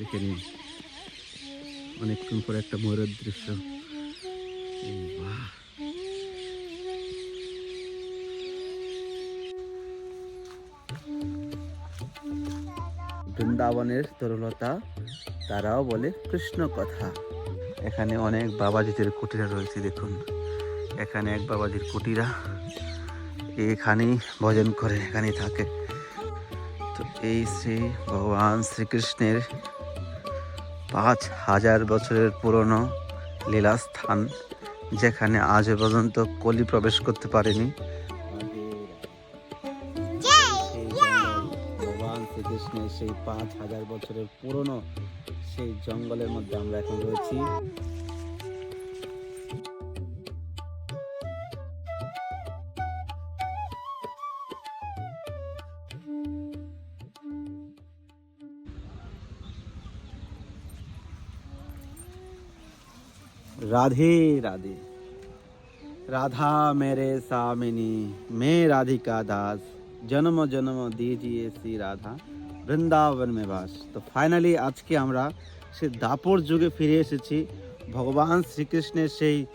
দেখে নিন অনেকক্ষণ পরে একটা ময়ূরের দৃশ্য। বৃন্দাবনের তরুলতা তারাও বলে কৃষ্ণ কথা। এখানে অনেক বাবাজিদের কুটিরা রয়েছে, দেখুন। এখানে এক বাবাজির কুটিরা এখানেই ভজন করে, এখানেই থাকে। তো এই শ্রী ভগবান শ্রীকৃষ্ণের পাঁচ হাজার বছরের পুরনো লীলাস্থান যেখানে আজ পর্যন্ত কলি প্রবেশ করতে পারেনি। ভগবান শ্রীকৃষ্ণের সেই পাঁচ হাজার বছরের পুরনো সেই জঙ্গলের মধ্যে আমরা এখন রয়েছি। রাধে রাধে। রাধা মেরে সামিনী, মে রাধিকা দাস। জন্ম জন্ম দিয়েজিয়ে শ্রী রাধা। বৃন্দাবন মে বাস। তো ফাইনালি আজকে আমরা সে দাপর যুগে ফিরে এসেছি। ভগবান শ্রীকৃষ্ণের সেই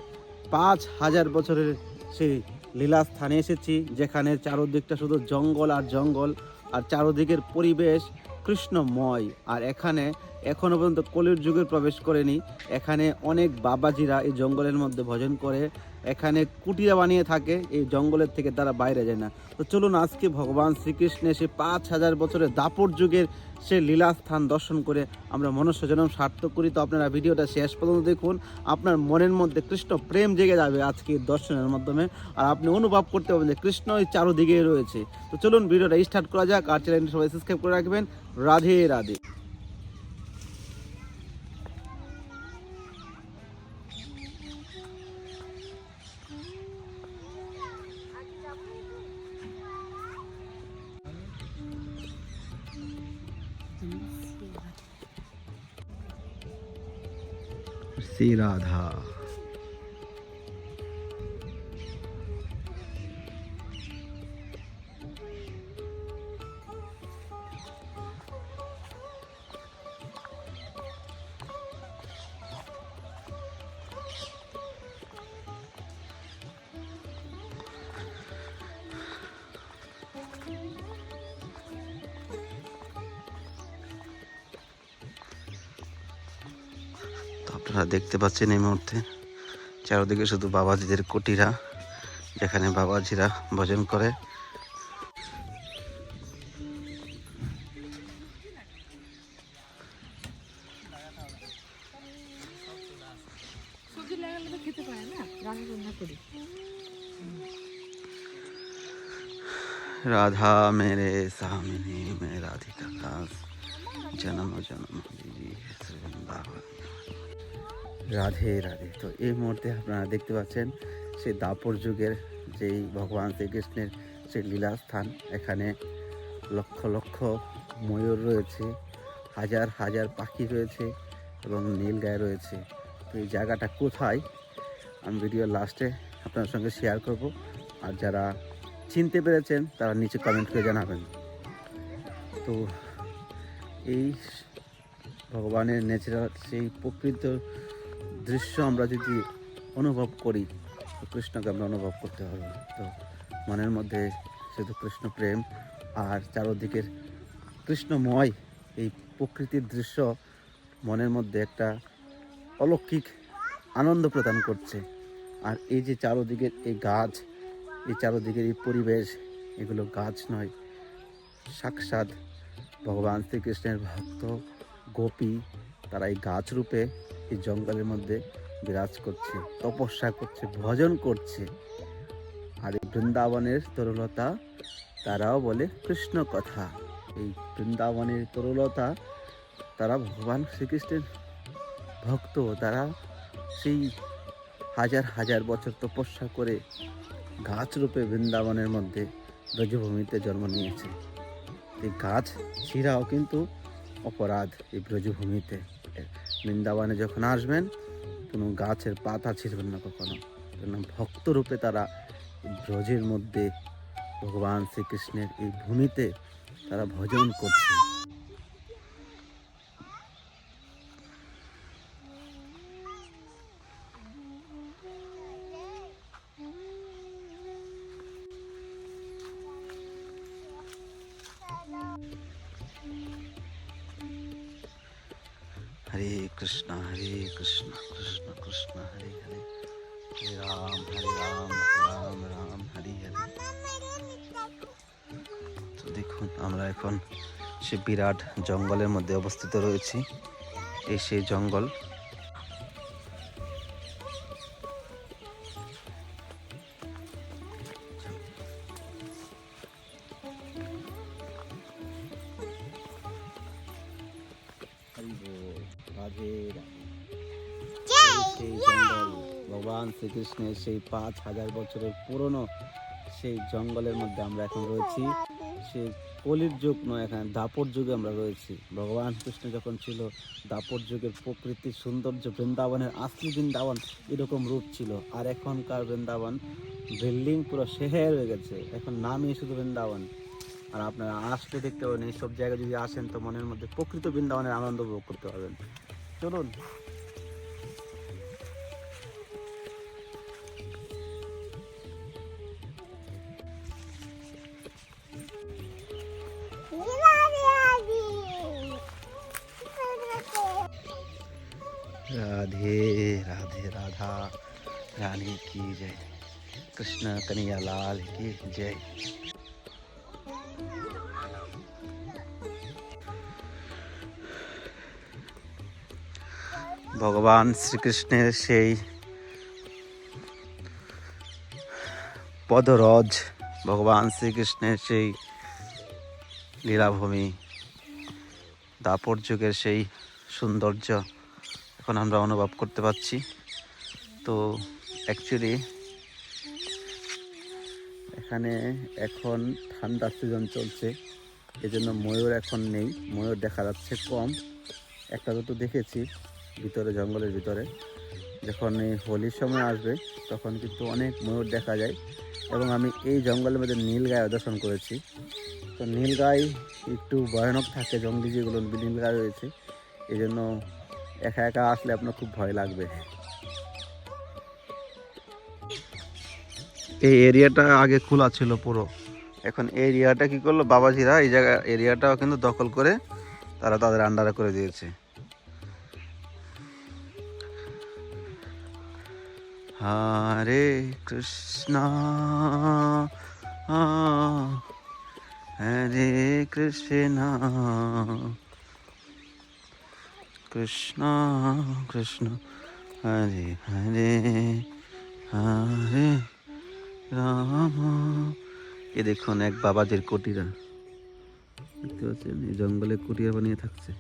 পাঁচ হাজার বছরের সেই লীলা স্থানে এসেছি, যেখানে চারোদিকটা শুধু জঙ্গল আর জঙ্গল আর চারোদিকের পরিবেশ কৃষ্ণময়। আর এখানে এখনও পর্যন্ত কলির যুগে প্রবেশ করেনি। এখানে অনেক বাবাজিরা এই জঙ্গলের মধ্যে ভজন করে। এখানে কুটিরা বানিয়ে থাকে, এই জঙ্গলের থেকে তারা বাইরে যায় না। তো চলুন আজকে ভগবান শ্রীকৃষ্ণের সে পাঁচ হাজার বছরের দাপর যুগের সে লীলাস্থান দর্শন করে আমরা মনুষ্য জন্ম সার্থক করি। তো আপনারা ভিডিওটা শেষ পর্যন্ত দেখুন। আপনার মনের মধ্যে কৃষ্ণ প্রেম জেগে যাবে আজকে দর্শনের মাধ্যমে। আর আপনি অনুভব করতে পারবেন যে কৃষ্ণ এই চারোদিকে রয়েছে। তো চলুন ভিডিওটা স্টার্ট করা যাক। আর চ্যানেলটি সবাই সাবস্ক্রাইব করে রাখবেন। রাধে রাধে। श्री राधा তো আপনারা দেখতে পাচ্ছেন এই মুহূর্তে চারদিকে শুধু বাবাজিদের কুটিরা যেখানে বাবাজিরা ভজন করে। রাধা মেরে সামিনী। শ্রী বৃন্দাবন। রাধে রাধে। তো এই মুহূর্তে আপনারা দেখতে পাচ্ছেন সেই দাপর যুগের যেই ভগবান শ্রীকৃষ্ণের সেই লীলাস্থান। এখানে লক্ষ লক্ষ ময়ূর রয়েছে, হাজার হাজার পাখি রয়েছে এবং নীল গায়ে রয়েছে। তো এই জায়গাটা কোথায়? আমি ভিডিও লাস্টে আপনার সঙ্গে শেয়ার করব। আর যারা চিনতে পেরেছেন, তারা নিচে কমেন্ট করে জানাবেন। তো এই ভগবানের ন্যাচারাল সেই প্রকৃত দৃশ্য আমরা যদি অনুভব করি কৃষ্ণকে আমরা অনুভব করতে পারব তো মনের মধ্যে শুধু কৃষ্ণ প্রেম আর চারোদিকের কৃষ্ণময় এই প্রকৃতির দৃশ্য মনের মধ্যে একটা অলৌকিক আনন্দ প্রদান করছে। আর এই যে চারোদিকের এই গাছ, এই চারোদিকের এই পরিবেশ, এগুলো গাছ নয়, সাক্ষাৎ ভগবান শ্রীকৃষ্ণের ভক্ত গোপী, তারা এই গাছ রূপে এই জঙ্গলের মধ্যে বিরাজ করছে, তপস্যা করছে, ভজন করছে। আর এই বৃন্দাবনের তরুলতা তারাও বলে কৃষ্ণ কথা। এই বৃন্দাবনের তরুলতা তারা ভগবান শ্রীকৃষ্ণের ভক্ত, তারা সেই হাজার হাজার বছর তপস্যা করে গাছ রূপে বৃন্দাবনের মধ্যে ব্রজভূমিতে জন্ম নিয়েছে। এই গাছ ছিঁড়াও কিন্তু অপরাধ এই ব্রজভূমিতে। বৃন্দাবনে যখন আসবেন, কোনো গাছের পাতা ছিঁড়বেন না কখনো। ভক্ত রূপে তারা ব্রজের মধ্যে ভগবান শ্রীকৃষ্ণের এই ভূমিতে তারা ভজন করছে হরে কৃষ্ণ হরে কৃষ্ণ কৃষ্ণ কৃষ্ণ, হরে হরে। হরে রাম হরে রাম রাম রাম, হরে হরে। তো দেখুন, আমরা এখন সে বিরাট জঙ্গলের মধ্যে অবস্থিত রয়েছি। এই সেই জঙ্গল ভগবান শ্রীকৃষ্ণের সেই পাঁচ হাজার বছরের পুরনো সেই জঙ্গলের মধ্যে আমরা এখন রয়েছি। সেই কলির যুগ নয়, এখানে দাপর যুগে আমরা রয়েছি। ভগবান কৃষ্ণ যখন ছিল, দাপর যুগের প্রকৃতির সৌন্দর্য বৃন্দাবনের আসলি বৃন্দাবন এরকম রূপ ছিল। আর এখনকার বৃন্দাবন বিল্ডিং পুরো শেহের হয়ে গেছে। এখন নামই শুধু বৃন্দাবন। আর আপনারা আসলে দেখতে পাবেন, এইসব জায়গায় যদি আসেন তো মনের মধ্যে প্রকৃত বৃন্দাবনের আনন্দ উপভোগ করতে পারবেন। চলুন। রাধে রাধে রাধা রানী কি জয় কৃষ্ণ কনૈયા লাল কি জয় ভগবান শ্রীকৃষ্ণের সেই পদরজ, ভগবান শ্রীকৃষ্ণের সেই লীলাভূমি, দাপর যুগের সেই সৌন্দর্য এখন আমরা অনুভব করতে পারছি। তো অ্যাকচুয়ালি এখানে এখন ঠান্ডা সিজন চলছে। এজন্য ময়ূর এখন নেই। ময়ূর দেখা যাচ্ছে কম। একটা দুটো দেখেছি ভিতরে, জঙ্গলের ভিতরে। যখন এই হোলির সময় আসবে, তখন কিন্তু অনেক ময়ূর দেখা যায়। এবং আমি এই জঙ্গলের মধ্যে নীলগায় দর্শন করেছি। তো নীলগাই একটু ভয়ানক থাকে জঙ্গলি যেগুলো নীলগাই রয়েছে। এই জন্য একা একা আসলে আপনার খুব ভয় লাগবে। এই এরিয়াটা আগে খোলা ছিল পুরো। এখন এরিয়াটা কি করল? বাবাজিরা এই জায়গা, এরিয়াটাও কিন্তু দখল করে তারা তাদের আন্ডারে করে দিয়েছে। হরে কৃষ্ণ হরে কৃষ্ণ। কৃষ্ণ কৃষ্ণ, হরে হরে হরে রাম। এ দেখুন এক বাবাজির কুটিরা। দেখতে পাচ্ছেন? এই জঙ্গলে কুটিরা বানিয়ে থাকছে।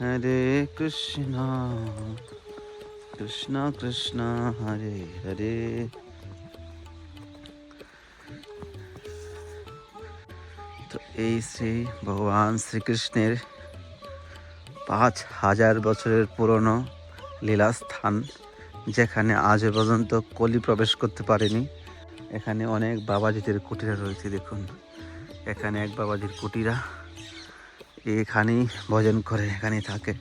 হরে কৃষ্ণ কৃষ্ণ কৃষ্ণ, হরে হরে। এই শ্রী ভগবান শ্রীকৃষ্ণের পাঁচ হাজার বছরের পুরনো লীলাস্থান, যেখানে আজও পর্যন্ত কলি প্রবেশ করতে পারেনি। এখানে অনেক বাবাজিদের কুটিরা রয়েছে, দেখুন। এখানে এক বাবাজির কুটিরা এখানেই ভজন করে এখানেই থাকে।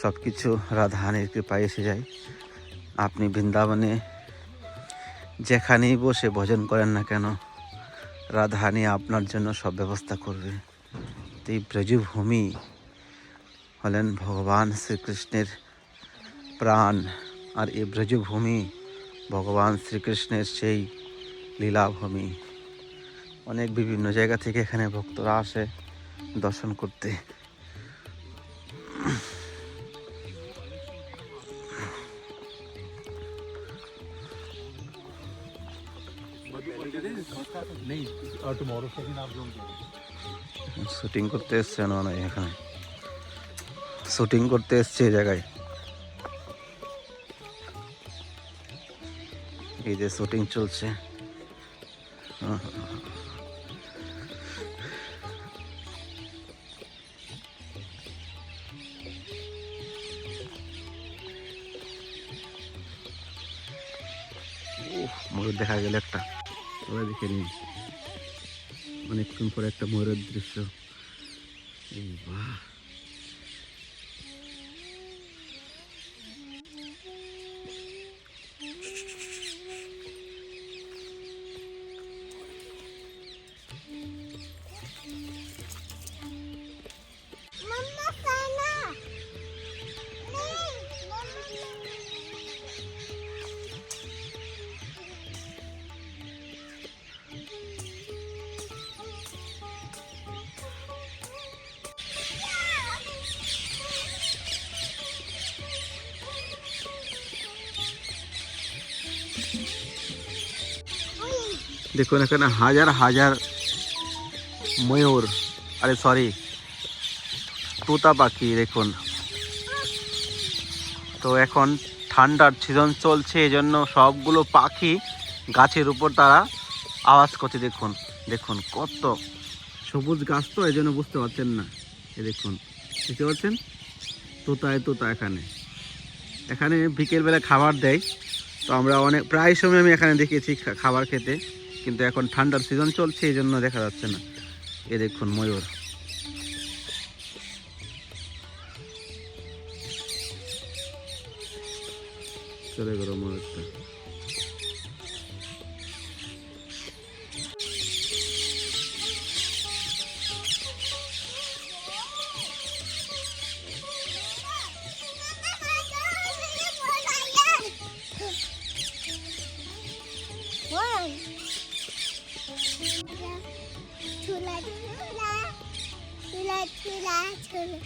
সব কিছু রাধাহানির কৃপায় এসে যায়। আপনি বৃন্দাবনে যেখানেই বসে ভজন করেন না কেন রাধাহানি আপনার জন্য সব ব্যবস্থা করবে। তো এই ব্রজভূমি হলেন ভগবান শ্রীকৃষ্ণের প্রাণ, আর এই ব্রজভূমি ভগবান শ্রীকৃষ্ণের সেই লীলাভূমি। অনেক বিভিন্ন জায়গা থেকে এখানে ভক্তরা আসে দর্শন করতে। শুটিং করতে এসছে না এখানে। শুটিং করতে এসছে এই জায়গায়। এই যে শুটিং চলছে। উফ, ময়ূর দেখা গেল একটা। ওরা দেখে নিন অনেকক্ষণ পরে একটা ময়ূরের দৃশ্য। বাহ! দেখুন, এখানে হাজার হাজার ময়ূর। আরে সরি তোতা পাখি, দেখুন। তো এখন ঠান্ডার সিজন চলছে এই জন্য সবগুলো পাখি গাছের উপর তারা আওয়াজ করছে, দেখুন দেখুন, কত সবুজ গাছ তো এই জন্য বুঝতে পারছেন না। এ দেখুন, বুঝতে পারছেন? তোতায় তোতা এখানে। এখানে বিকেলবেলা খাবার দেয়। তো আমরা অনেক, প্রায় সময় আমি এখানে দেখেছি খাবার খেতে। কিন্তু এখন ঠান্ডার সিজন চলছে এই জন্য দেখা যাচ্ছে না। এ দেখুন ময়ূর। চলে গেল ময়ূরটা। Chula பற்றிலா சொல்லு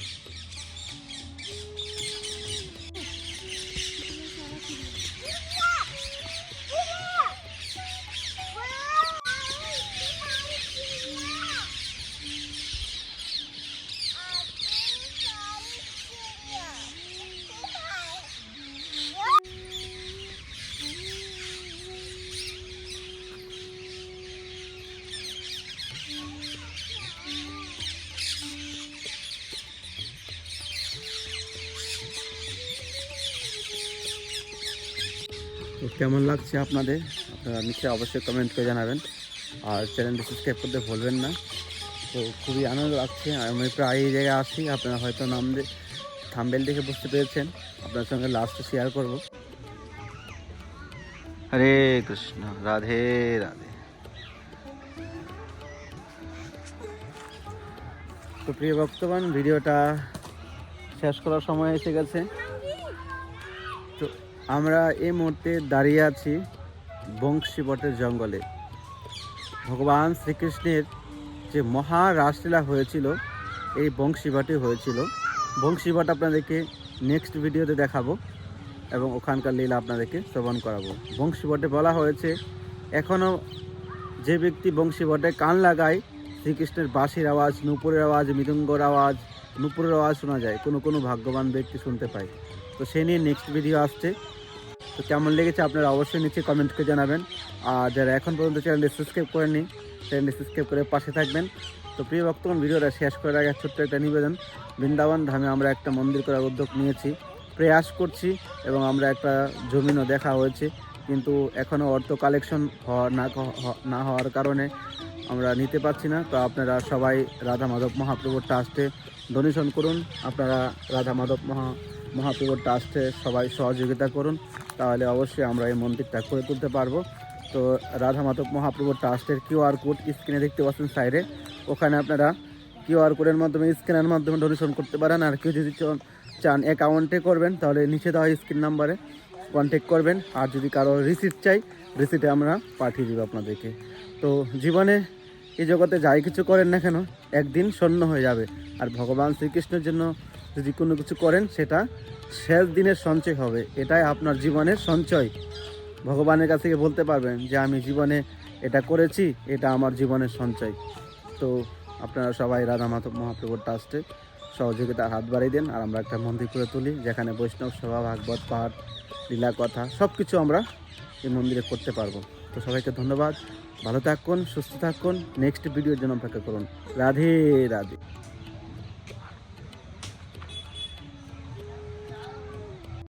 কেমন লাগছে আপনাদের? আপনারা নিশ্চয়ই অবশ্যই কমেন্ট করে জানাবেন। আর চ্যানেলটি সাবস্ক্রাইব করতে ভুলবেন না। তো খুবই আনন্দ লাগছে। আমি প্রায় এই জায়গায় আসি আপনারা হয়তো নাম থাম্বেল দেখে বুঝতে পেরেছেন। আপনার সঙ্গে লাস্টে শেয়ার করব। হরে কৃষ্ণ। রাধে রাধে। তো প্রিয় ভক্তবান ভিডিওটা শেষ করার সময় এসে গেছে। আমরা এই মুহূর্তে দাঁড়িয়ে আছি বংশীবটের জঙ্গলে। ভগবান শ্রীকৃষ্ণের যে মহা রাসলীলা হয়েছিল, এই বংশীবটে হয়েছিল। বংশীবট আপনাদেরকে নেক্সট ভিডিওতে দেখাবো এবং ওখানকার লীলা আপনাদেরকে শ্রবণ করাবো। বংশীবটে বলা হয়েছে এখনও যে ব্যক্তি বংশীবটে কান লাগায়, শ্রীকৃষ্ণের বাঁশির আওয়াজ, নুপুরের আওয়াজ, মৃদঙ্গর আওয়াজ, নুপুরের আওয়াজ শোনা যায়। কোনো কোনো ভাগ্যবান ব্যক্তি শুনতে পায়। তো সে নিয়ে নেক্সট ভিডিও আসছে। তো কেমন লেগেছে আপনারা অবশ্যই নিচে কমেন্ট করে জানাবেন। আর যারা এখন পর্যন্ত চ্যানেলটি সাবস্ক্রাইব করেননি চ্যানেলটি সাবস্ক্রাইব করে পাশে থাকবেন। তো প্রিয় ভক্তগণ, ভিডিওটা শেষ করার আগে ছোট্ট একটা নিবেদন। বৃন্দাবন ধামে আমরা একটা মন্দির করার উদ্যোগ নিয়েছি। প্রয়াস করছি এবং আমরা একটা জমিনও দেখা হয়েছে। কিন্তু এখনও অর্থ কালেকশন হওয়া না না হওয়ার কারণে আমরা নিতে পারছি না। তো আপনারা সবাই রাধা মাধব মহাপ্রভুর ট্রাস্টে ডোনেশন করুন। আপনারা রাধা মাধব মহা মহাপ্রভুর ট্রাস্টে সবাই সহযোগিতা করুন, তাহলে অবশ্যই আমরা এই মন্দিরটা করে তুলতে পারব। তো রাধা মাধব মহাপ্রভুর ট্রাস্টের কিউআর কোড স্ক্রিনে দেখতে পাচ্ছেন সাইডে। ওখানে আপনারা কিউআর কোডের মাধ্যমে স্ক্যানের মাধ্যমে ডোনেশন করতে পারেন, আর কেউ যদি চান অ্যাকাউন্টে করবেন, তাহলে নিচে দেওয়া স্ক্রিন নাম্বারে কন্ট্যাক্ট করবেন, আর যদি কারও রিসিপ্ট চাই রিসিপ্টে আমরা পাঠিয়ে দেবো আপনাদেরকে। তো জীবনে এই জগতে যাই কিছু করেন না কেন, একদিন শূন্য হয়ে যাবে। আর ভগবান শ্রীকৃষ্ণের জন্য যদি কোনো কিছু করেন, সেটা শেষ দিনের সঞ্চয় হবে। এটাই আপনার জীবনের সঞ্চয়। ভগবানের কাছ থেকে বলতে পারবেন যে, আমি জীবনে এটা করেছি, এটা আমার জীবনের সঞ্চয়। তো আপনারা সবাই রাধা মাধব মহাপ্রভুর ট্রাস্টে সহযোগিতার হাত বাড়িয়ে দেন, আর আমরা একটা মন্দির করে তুলি, যেখানে বৈষ্ণব সভা, ভাগবত পাঠ, লীলা কথা সব কিছু আমরা এই মন্দিরে করতে পারব। তো সবাইকে ধন্যবাদ। ভালো থাকুন, সুস্থ থাকুন। নেক্সট ভিডিওর জন্য অপেক্ষা করুন। রাধে রাধে।